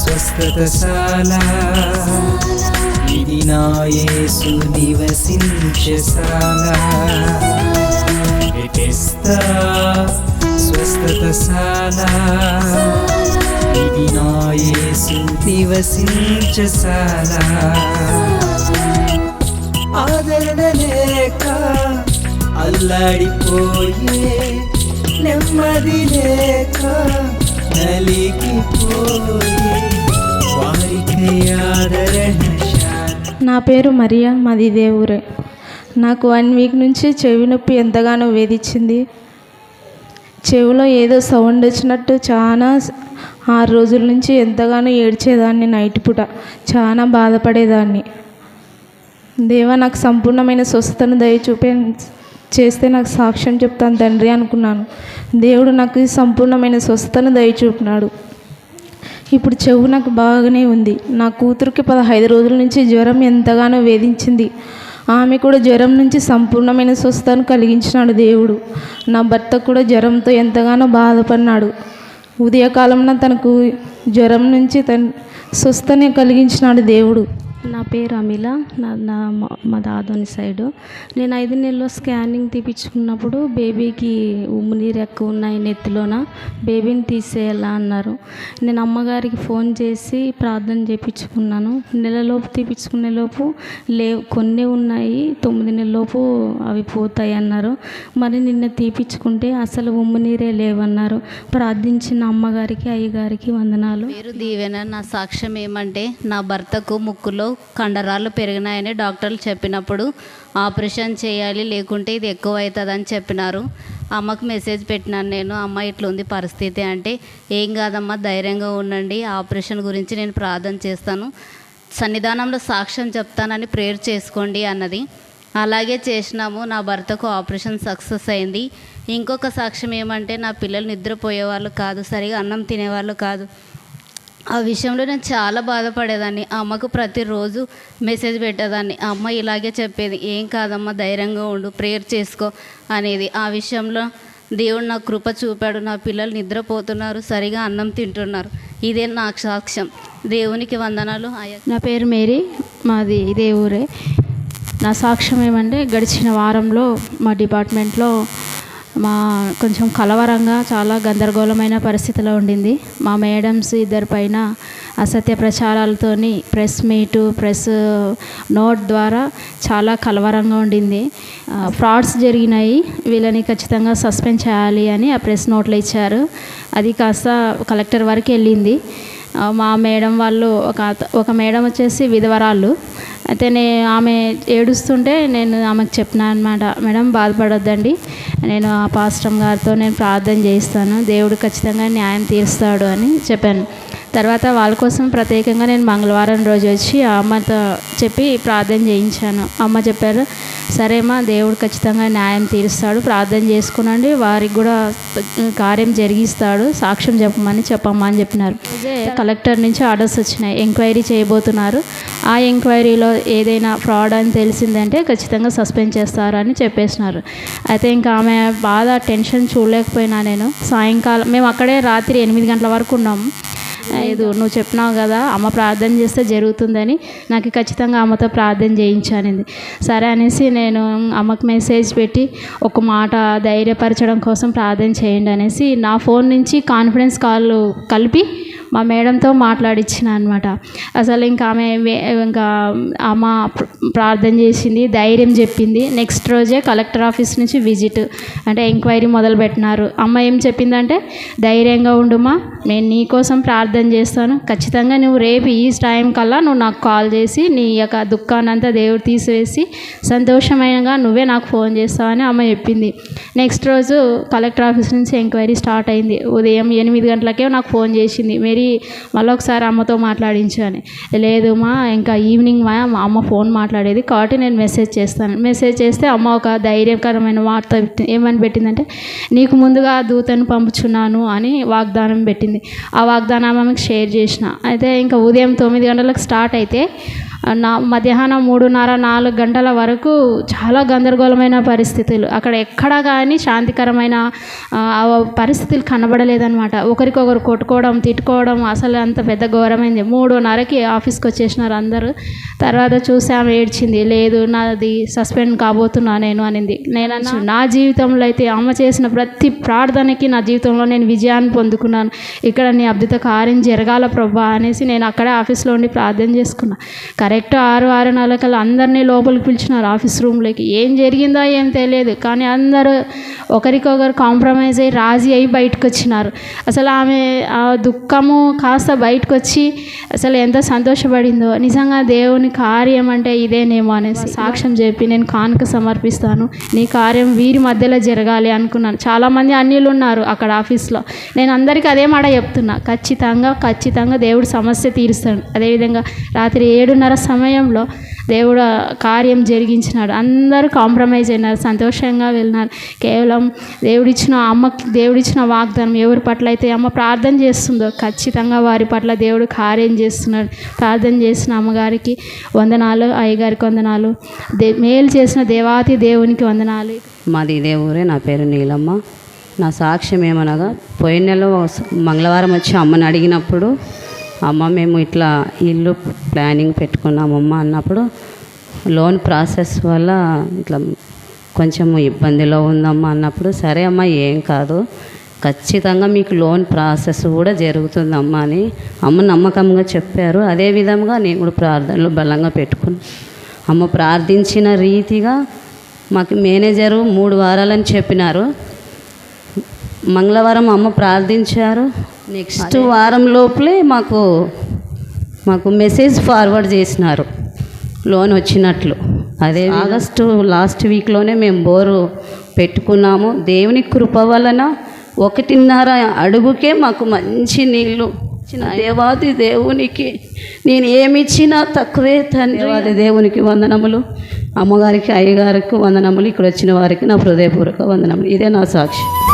స్వస్థతశాల. ఇది నా యేసు నివసించశాల స్వస్థతశాల. ఇది నా యేసు నివసించశాల ఆదరణ లేక అల్లాడిపోయే నెమ్మది లేక నా పేరు మరియా మాది దేవురే. ఊరే నాకు వన్ వీక్ నుంచి చెవి నొప్పి ఎంతగానో వేధించింది. చెవిలో ఏదో సౌండ్ వచ్చినట్టు చాలా ఆరు రోజుల నుంచి ఎంతగానో ఏడ్చేదాన్ని నైట్ పూట. చాలా బాధపడేదాన్ని. దేవా నాకు సంపూర్ణమైన స్వస్థతను దయచూపే. చేస్తే నాకు సాక్ష్యం చెప్తాను తండ్రి అనుకున్నాను. దేవుడు నాకు సంపూర్ణమైన స్వస్థతను దయచూపినాడు. ఇప్పుడు చెవు నాకు బాగానే ఉంది. నా కూతురికి పదహైదు రోజుల నుంచి జ్వరం ఎంతగానో వేధించింది. ఆమె కూడా జ్వరం నుంచి సంపూర్ణమైన స్వస్థతను కలిగించినాడు దేవుడు. నా భర్త కూడా జ్వరంతో ఎంతగానో బాధపడినాడు. ఉదయకాలంలో తనకు జ్వరం నుంచి తన స్వస్థనే కలిగించినాడు దేవుడు. నా పేరు అమిల. నా నా మా- దాదోని సైడు. నేను ఐదు నెలల్లో స్కానింగ్ తీపించుకున్నప్పుడు బేబీకి ఉమ్మునీరు ఎక్కువ ఉన్నాయి నెత్తిలోన. బేబీని తీసేయాలా అన్నారు. నేను అమ్మగారికి ఫోన్ చేసి ప్రార్థన చేయించుకున్నాను నెలలోపు తీపించుకునే లోపు లేవు కొన్ని ఉన్నాయి. తొమ్మిది నెలలోపు అవి పోతాయి అన్నారు. మరి నిన్న తీపించుకుంటే అసలు ఉమ్మునీరే లేవన్నారు. ప్రార్థించిన అమ్మగారికి అయ్యగారికి వందనాలు. పేరు దీవెన. నా సాక్ష్యం ఏమంటే నా భర్తకు ముక్కులో కండరాలు పెరిగినాయని డాక్టర్లు చెప్పినప్పుడు ఆపరేషన్ చేయాలి లేకుంటే ఇది ఎక్కువ అవుతుందని చెప్పినారు. అమ్మకు మెసేజ్ పెట్టినాను నేను అమ్మ ఇట్లా ఉంది పరిస్థితి అంటే ఏం కాదమ్మా ధైర్యంగా ఉండండి ఆపరేషన్ గురించి నేను ప్రార్థన చేస్తాను. సన్నిధానంలో సాక్ష్యం చెప్తానని ప్రేయర్ చేసుకోండి అన్నది. అలాగే చేసినాము నా భర్తకు ఆపరేషన్ సక్సెస్ అయింది. ఇంకొక సాక్ష్యం ఏమంటే నా పిల్లలు నిద్రపోయేవాళ్ళు కాదు సరిగా అన్నం తినేవాళ్ళు కాదు. ఆ విషయంలో నేను చాలా బాధపడేదాన్ని. అమ్మకు ప్రతిరోజు మెసేజ్ పెట్టేదాన్ని. అమ్మ ఇలాగే చెప్పేది. ఏం కాదమ్మా ధైర్యంగా ఉండు ప్రేయర్ చేసుకో అనేది. ఆ విషయంలో దేవుడు నా కృప చూపాడు. నా పిల్లలు నిద్రపోతున్నారు. సరిగా అన్నం తింటున్నారు. ఇదే నా సాక్ష్యం. దేవునికి వందనాలు. నా పేరు మేరీ. మాది ఇదే ఊరే. నా సాక్ష్యం ఏమంటే గడిచిన వారంలో మా డిపార్ట్మెంట్లో మా కొంచెం కలవరంగా చాలా గందరగోళమైన పరిస్థితిలో ఉండింది. మా మేడమ్స్ ఇద్దరి పైన అసత్య ప్రచారాలతోని ప్రెస్ మీటు ప్రెస్ నోట్ ద్వారా చాలా కలవరంగా ఉండింది. ఫ్రాడ్స్ జరిగినాయి. వీళ్ళని ఖచ్చితంగా సస్పెండ్ చేయాలి అని ఆ ప్రెస్ నోట్లు ఇచ్చారు. అది కాస్త కలెక్టర్ వరకు వెళ్ళింది. మా మేడం వాళ్ళు ఒక ఒక మేడం వచ్చేసి విధవరాళ్ళు అయితే నే ఆమె ఏడుస్తుంటే నేను ఆమెకు చెప్పిన అనమాట మేడం బాధపడొద్దండి. నేను ఆ పాస్టమ్ గారితో నేను ప్రార్థన చేయిస్తాను. దేవుడు ఖచ్చితంగా న్యాయం తీరుస్తాడు అని చెప్పాను. తర్వాత వాళ్ళ కోసం ప్రత్యేకంగా నేను మంగళవారం రోజు వచ్చి ఆ అమ్మతో చెప్పి ప్రార్థన చేయించాను. అమ్మ చెప్పారు సరేమ్మా దేవుడు ఖచ్చితంగా న్యాయం తీరుస్తాడు. ప్రార్థన చేసుకునండి. వారికి కూడా కార్యం జరిగిస్తాడు. సాక్ష్యం చెప్పమని చెప్పమ్మా అని చెప్పినారు. కలెక్టర్ నుంచి ఆర్డర్స్ వచ్చినాయి. ఎంక్వైరీ చేయబోతున్నారు. ఆ ఎంక్వైరీలో ఏదైనా ఫ్రాడ్ అని తెలిసిందంటే ఖచ్చితంగా సస్పెండ్ చేస్తారు అని చెప్పేసినారు. అయితే ఇంకా ఆమె బాధ టెన్షన్ చూడలేకపోయినా నేను. సాయంకాలం మేము అక్కడే రాత్రి ఎనిమిది గంటల వరకు ఉన్నాము ఇది నువ్వు చెప్పినావు కదా అమ్మ ప్రార్థన చేస్తే జరుగుతుందని నాకు ఖచ్చితంగా అమ్మతో ప్రార్థన చేయించానింది. సరే అనేసి నేను అమ్మకు మెసేజ్ పెట్టి ఒక మాట ధైర్యపరచడం కోసం ప్రార్థన చేయండి అనేసి నా ఫోన్ నుంచి కాన్ఫిడెన్స్ కాల్ కలిపి మా మేడంతో మాట్లాడించిన అనమాట అసలు ఇంకా ఆమె ఇంకా అమ్మ ప్రార్థన చేసింది ధైర్యం చెప్పింది. నెక్స్ట్ రోజే కలెక్టర్ ఆఫీస్ నుంచి విజిట్ అంటే ఎంక్వైరీ మొదలు పెట్టినారు. అమ్మ ఏం చెప్పిందంటే ధైర్యంగా ఉండుమా నేను నీ కోసం ప్రార్థన చేస్తాను. ఖచ్చితంగా నువ్వు రేపు ఈ టైం కల్లా నువ్వు నాకు కాల్ చేసి నీ యొక్క దుఃఖాన్నంతా దేవుడు తీసివేసి సంతోషమైనగా నువ్వే నాకు ఫోన్ చేస్తావని అమ్మ చెప్పింది. నెక్స్ట్ రోజు కలెక్టర్ ఆఫీస్ నుంచి ఎంక్వైరీ స్టార్ట్ అయింది. ఉదయం ఎనిమిది గంటలకే నాకు ఫోన్ చేసింది. మేరీ మళ్ళీ ఒకసారి అమ్మతో మాట్లాడించు అని. లేదు మా ఇంకా ఈవినింగ్ మా మా అమ్మ ఫోన్ మాట్లాడేది. కాబట్టి నేను మెసేజ్ చేస్తాను. మెసేజ్ చేస్తే అమ్మ ఒక ధైర్యకరమైన వార్త పెట్టి- ఏమని పెట్టిందంటే నీకు ముందుగా దూతను పంపుచున్నాను అని వాగ్దానం పెట్టింది. ఆ వాగ్దానం ఆమెకు షేర్ చేసిన. అయితే ఇంకా ఉదయం తొమ్మిది గంటలకు స్టార్ట్ అయితే నా మధ్యాహ్నం మూడున్నర నాలుగు గంటల వరకు చాలా గందరగోళమైన పరిస్థితులు. అక్కడ ఎక్కడా కానీ శాంతికరమైన పరిస్థితులు కనబడలేదన్నమాట. ఒకరికొకరు కొట్టుకోవడం తిట్టుకోవడం అసలు అంత పెద్ద ఘోరమైంది. మూడున్నరకి ఆఫీస్కి వచ్చేసినారు అందరూ. తర్వాత చూసి ఆమె ఏడ్చింది లేదు నాది సస్పెండ్ కాబోతున్నా నేను అనింది. నేను నా జీవితంలో అయితే అమ్మ చేసిన ప్రతి ప్రార్థనకి నా జీవితంలో నేను విజయాన్ని పొందుకున్నాను. ఇక్కడ నీ అద్భుత కార్యం జరగాల ప్రభా అనేసి నేను అక్కడే ఆఫీస్లో ఉండి ప్రార్థన చేసుకున్నా. కరెక్ట్ ఆరు ఆరు నెలకల్లా అందరినీ లోపలికి పిలిచినారు ఆఫీస్ రూమ్లోకి. ఏం జరిగిందో ఏం తెలియదు. కానీ అందరూ ఒకరికొకరు కాంప్రమైజ్ అయ్యి రాజీ అయ్యి బయటకు వచ్చినారు అసలు ఆమె ఆ దుఃఖము కాస్త బయటకు వచ్చి అసలు ఎంత సంతోషపడిందో. నిజంగా దేవుని కార్యం అంటే ఇదేనేమో అనేసి సాక్ష్యం చెప్పి నేను కానుక సమర్పిస్తాను. నీ కార్యం వీరి మధ్యలో జరగాలి అనుకున్నాను. చాలామంది అన్యులు ఉన్నారు అక్కడ ఆఫీస్లో. నేను అందరికీ అదే మాట చెప్తున్నా. ఖచ్చితంగా ఖచ్చితంగా దేవుడు సమస్య తీరుస్తాడు. అదేవిధంగా రాత్రి ఏడున్నర సమయంలో దేవుడు కార్యం జరిగించినాడు. అందరూ కాంప్రమైజ్ అయినారు సంతోషంగా వెళ్ళినారు. కేవలం దేవుడిచ్చిన అమ్మకి దేవుడిచ్చిన వాగ్దానం ఎవరి పట్ల అయితే అమ్మ ప్రార్థన చేస్తుందో ఖచ్చితంగా వారి పట్ల దేవుడు కార్యం చేస్తున్నాడు. ప్రార్థన చేసిన అమ్మగారికి వందనాలు అయ్యగారికి వందనాలు. దే మేలు చేసిన దేవాతి దేవునికి వందనాలు. మాది ఇదే ఊరే నా పేరు నీలమ్మ. నా సాక్ష్యం ఏమనగా పోయిన నెల మంగళవారం వచ్చి అమ్మని అడిగినప్పుడు అమ్మ మేము ఇట్లా ఇల్లు ప్లానింగ్ పెట్టుకున్నామమ్మ అన్నప్పుడు లోన్ ప్రాసెస్ వల్ల ఇట్లా కొంచెం ఇబ్బందిలో ఉందమ్మా అన్నప్పుడు సరే అమ్మ ఏం కాదు. ఖచ్చితంగా మీకు లోన్ ప్రాసెస్ కూడా జరుగుతుందమ్మా అని అమ్మ నమ్మకంగా చెప్పారు. అదే విధంగా నేను కూడా ప్రార్థనలు బలంగా పెట్టుకుని అమ్మ ప్రార్థించిన రీతిగా మాకు మేనేజరు మూడు వారాలని చెప్పినారు. మంగళవారం అమ్మ ప్రార్థించారు. నెక్స్ట్ వారం లోపలే మాకు మాకు మెసేజ్ ఫార్వర్డ్ చేసినారు. లోన్ వచ్చినట్లు. అదే ఆగస్టు లాస్ట్ వీక్లోనే మేము బోరు పెట్టుకున్నాము. దేవుని కృప వలన ఒకటిన్నర అడుగుకే మాకు మంచి నీళ్ళు దేవాది దేవునికి. నేను ఏమిచ్చినా తక్కువే తండ్రి. దేవునికి వందనములు. అమ్మగారికి అయ్యగారికి వందనములు. ఇక్కడ వచ్చిన వారికి నా హృదయపూర్వక వందనములు. ఇదే నా సాక్షి.